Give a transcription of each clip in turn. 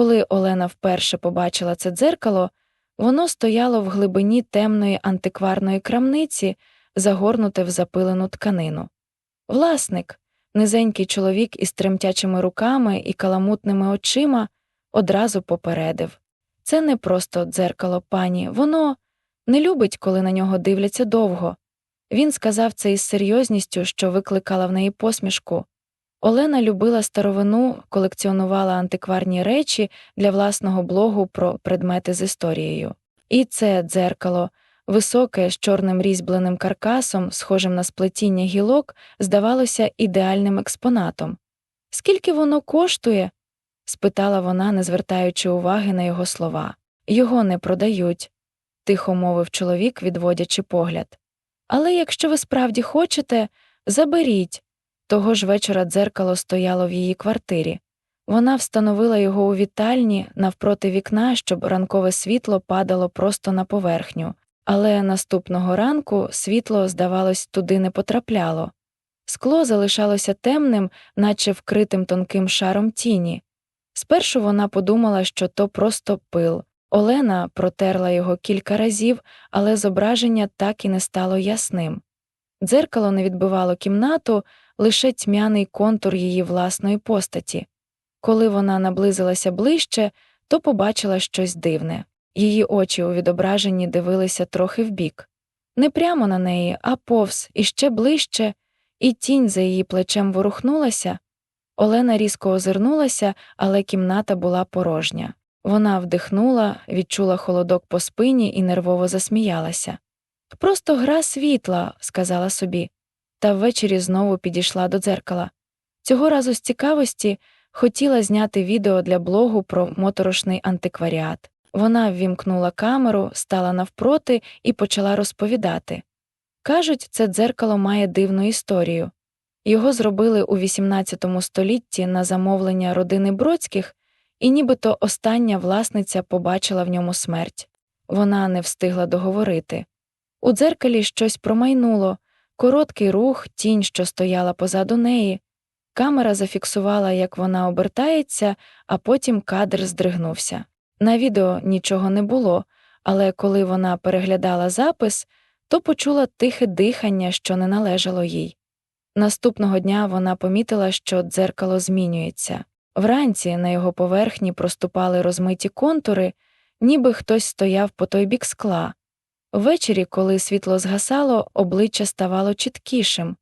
Коли Олена вперше побачила це дзеркало, воно стояло в глибині темної антикварної крамниці, загорнуте в запилену тканину. Власник, низенький чоловік із тремтячими руками і каламутними очима, одразу попередив це не просто дзеркало пані, воно не любить, коли на нього дивляться довго. Він сказав це із серйозністю, що викликала в неї посмішку. Олена любила старовину, колекціонувала антикварні речі для власного блогу про предмети з історією. І це дзеркало, високе з чорним різьбленим каркасом, схожим на сплетіння гілок, здавалося ідеальним експонатом. Скільки воно коштує? спитала вона, не звертаючи уваги на його слова. Його не продають, тихо мовив чоловік, відводячи погляд. Але якщо ви справді хочете, заберіть. Того ж вечора дзеркало стояло в її квартирі. Вона встановила його у вітальні навпроти вікна, щоб ранкове світло падало просто на поверхню, але наступного ранку світло, здавалось, туди не потрапляло. Скло залишалося темним, наче вкритим тонким шаром тіні. Спершу вона подумала, що то просто пил. Олена протерла його кілька разів, але зображення так і не стало ясним. Дзеркало не відбивало кімнату, лише тьмяний контур її власної постаті. Коли вона наблизилася ближче, то побачила щось дивне. Її очі у відображенні дивилися трохи вбік. Не прямо на неї, а повз, іще ближче, і тінь за її плечем ворухнулася. Олена різко озирнулася, але кімната була порожня. Вона вдихнула, відчула холодок по спині і нервово засміялася. Просто гра світла, сказала собі, та ввечері знову підійшла до дзеркала. Цього разу з цікавості хотіла зняти відео для блогу про моторошний антикваріат. Вона ввімкнула камеру, стала навпроти і почала розповідати. Кажуть, це дзеркало має дивну історію. Його зробили у XVIII столітті на замовлення родини Бродських, і нібито остання власниця побачила в ньому смерть. Вона не встигла договорити. У дзеркалі щось промайнуло, короткий рух, тінь, що стояла позаду неї. Камера зафіксувала, як вона обертається, а потім кадр здригнувся. На відео нічого не було, але коли вона переглядала запис, то почула тихе дихання, що не належало їй. Наступного дня вона помітила, що дзеркало змінюється. Вранці на його поверхні проступали розмиті контури, ніби хтось стояв по той бік скла. Ввечері, коли світло згасало, обличчя ставало чіткішим,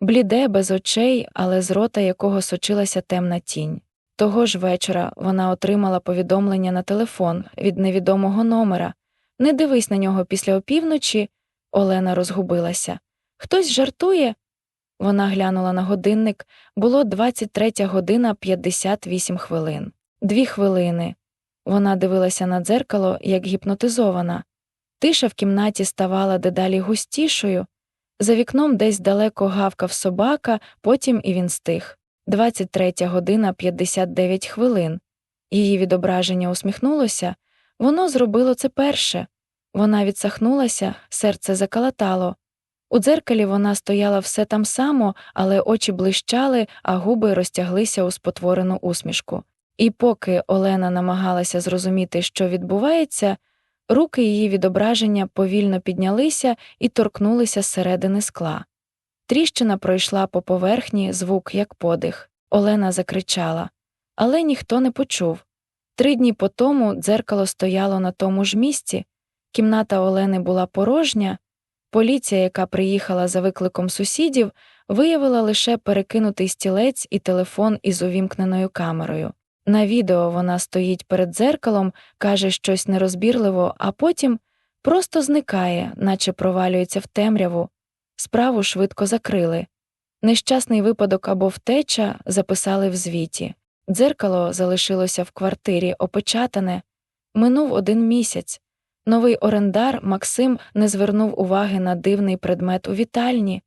бліде, без очей, але з рота якого сочилася темна тінь. Того ж вечора вона отримала повідомлення на телефон від невідомого номера Не дивись на нього після опівночі. Олена розгубилася. Хтось жартує. Вона глянула на годинник було 23 година 58 хвилин. Дві хвилини. Вона дивилася на дзеркало, як гіпнотизована. Тиша в кімнаті ставала дедалі густішою. За вікном десь далеко гавкав собака, потім і він стих. 23 година 59 хвилин. Її відображення усміхнулося. Воно зробило це перше. Вона відсахнулася, серце закалатало. У дзеркалі вона стояла все там само, але очі блищали, а губи розтяглися у спотворену усмішку. І поки Олена намагалася зрозуміти, що відбувається, руки її відображення повільно піднялися і торкнулися зсередини скла. Тріщина пройшла по поверхні звук, як подих. Олена закричала, але ніхто не почув. Три дні по тому дзеркало стояло на тому ж місці, кімната Олени була порожня. Поліція, яка приїхала за викликом сусідів, виявила лише перекинутий стілець і телефон із увімкненою камерою. На відео вона стоїть перед дзеркалом, каже щось нерозбірливо, а потім просто зникає, наче провалюється в темряву. Справу швидко закрили. Нещасний випадок або втеча записали в звіті. Дзеркало залишилося в квартирі, опечатане. Минув один місяць. Новий орендар Максим не звернув уваги на дивний предмет у вітальні.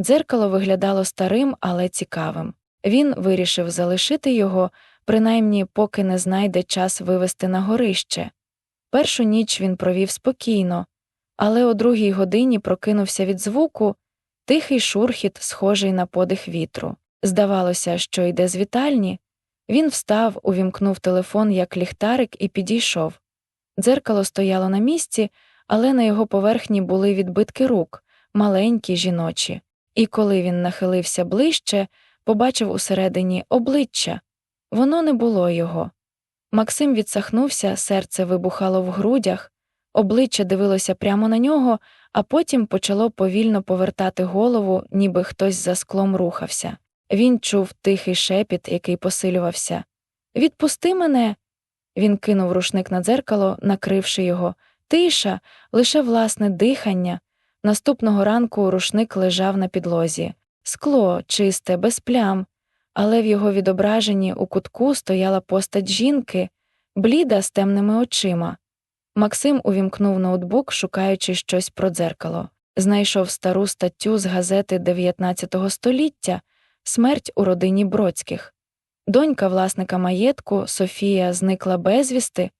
Дзеркало виглядало старим, але цікавим. Він вирішив залишити його, принаймні поки не знайде час вивести на горище. Першу ніч він провів спокійно, але о другій годині прокинувся від звуку тихий шурхіт, схожий на подих вітру. Здавалося, що йде з вітальні. Він встав, увімкнув телефон як ліхтарик і підійшов. Дзеркало стояло на місці, але на його поверхні були відбитки рук, маленькі жіночі. І коли він нахилився ближче, побачив усередині обличчя. Воно не було його. Максим відсахнувся, серце вибухало в грудях, обличчя дивилося прямо на нього, а потім почало повільно повертати голову, ніби хтось за склом рухався. Він чув тихий шепіт, який посилювався. Відпусти мене. Він кинув рушник на дзеркало, накривши його. Тиша, лише власне дихання. Наступного ранку рушник лежав на підлозі. Скло, чисте, без плям, але в його відображенні у кутку стояла постать жінки, бліда з темними очима. Максим увімкнув ноутбук, шукаючи щось про дзеркало. Знайшов стару статтю з газети 19 століття Смерть у родині Бродських. Донька власника маєтку Софія зникла безвісти.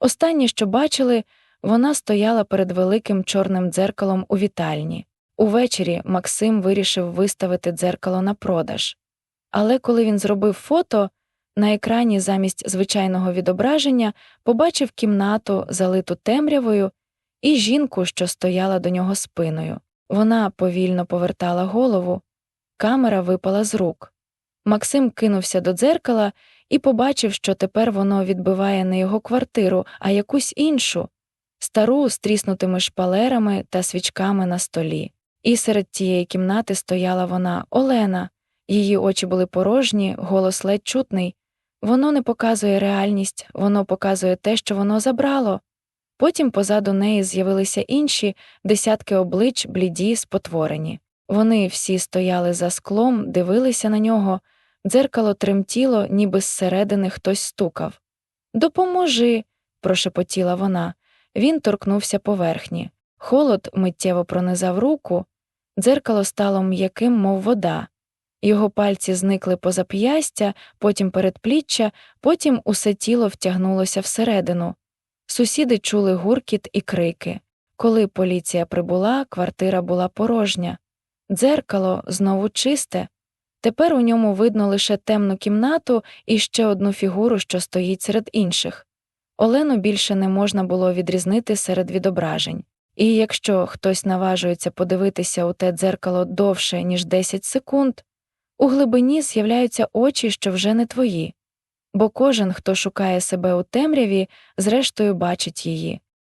Останнє, що бачили, вона стояла перед великим чорним дзеркалом у вітальні. Увечері Максим вирішив виставити дзеркало на продаж. Але коли він зробив фото, на екрані замість звичайного відображення побачив кімнату, залиту темрявою, і жінку, що стояла до нього спиною. Вона повільно повертала голову, камера випала з рук. Максим кинувся до дзеркала і побачив, що тепер воно відбиває не його квартиру, а якусь іншу, стару з тріснутими шпалерами та свічками на столі. І серед тієї кімнати стояла вона, Олена. Її очі були порожні, голос ледь чутний. Воно не показує реальність, воно показує те, що воно забрало. Потім позаду неї з'явилися інші десятки облич, бліді, спотворені. Вони всі стояли за склом, дивилися на нього, дзеркало тремтіло, ніби зсередини хтось стукав. Допоможи, прошепотіла вона. Він торкнувся поверхні. Холод миттєво пронизав руку, дзеркало стало м'яким, мов вода. Його пальці зникли поза п'ястя, потім передпліччя, потім усе тіло втягнулося всередину. Сусіди чули гуркіт і крики. Коли поліція прибула, квартира була порожня. Дзеркало знову чисте. Тепер у ньому видно лише темну кімнату і ще одну фігуру, що стоїть серед інших. Олену більше не можна було відрізнити серед відображень. І якщо хтось наважується подивитися у те дзеркало довше, ніж 10 секунд, у глибині з'являються очі, що вже не твої, бо кожен, хто шукає себе у темряві, зрештою бачить її.